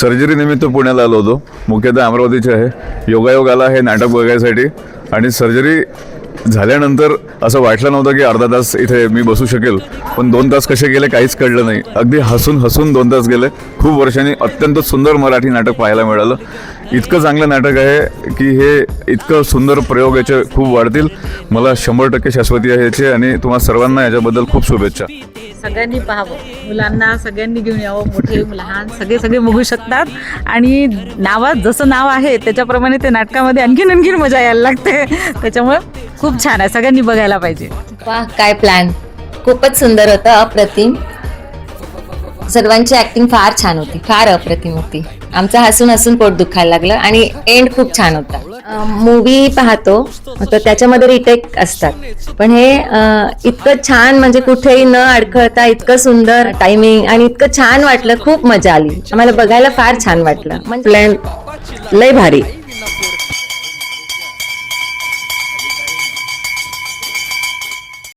Surgery निमित्त पुण्याला आलो होतो. मुख्यतः अमरावतीचे आहे. योगायोग आला हे नाटक बघायसाठी. आणि सर्जरी झाल्यानंतर असं वाटलं नव्हतं की अर्धा तास इथे मी बसू शकेल. पण दोन तास कसे गेले काहीच कळलं नाही. अगदी हसून हसून दोन तास गेले. खूप वर्षांनी अत्यंत सुंदर मराठी नाटक पाहायला मिळालं. इतकं चांगलं नाटक आहे की हे इतकं सुंदर प्रयोग याचे खूप वाढतील. मला शंभर टक्के शाश्वती आहे याचे आणि तुम्हा सर्वांना याच्याबद्दल खूप शुभेच्छा. सगळ्यांनी पाहावं. मुलांना सगळ्यांनी घेऊन यावं मोठे लहान सगळे सगळे बघू शकतात. आणि नावात जसं नाव आहे त्याच्याप्रमाणे ते नाटकामध्ये आणखीन आणखीन मजा यायला लागते. त्याच्यामुळे खूप छान आहे. सगळ्यांनी बघायला पाहिजे. वा काय प्लॅन खूपच सुंदर होतं अप्रतिम. सर्वांची ऍक्टिंग फार छान होती. फार अप्रतिम होती. आमचं हसून हसून पोट दुखायला लागलं आणि एंड खूप छान होता. मूवी पाहतो तर त्याच्यामध्ये रिटेक असतात. पण हे इतकं छान म्हणजे कुठेही न अडखळता इतकं सुंदर टायमिंग आणि इतकं छान वाटलं खूप मजा आली. आम्हाला बघायला फार छान वाटलं. म्हणजे प्लॅन लय भारी.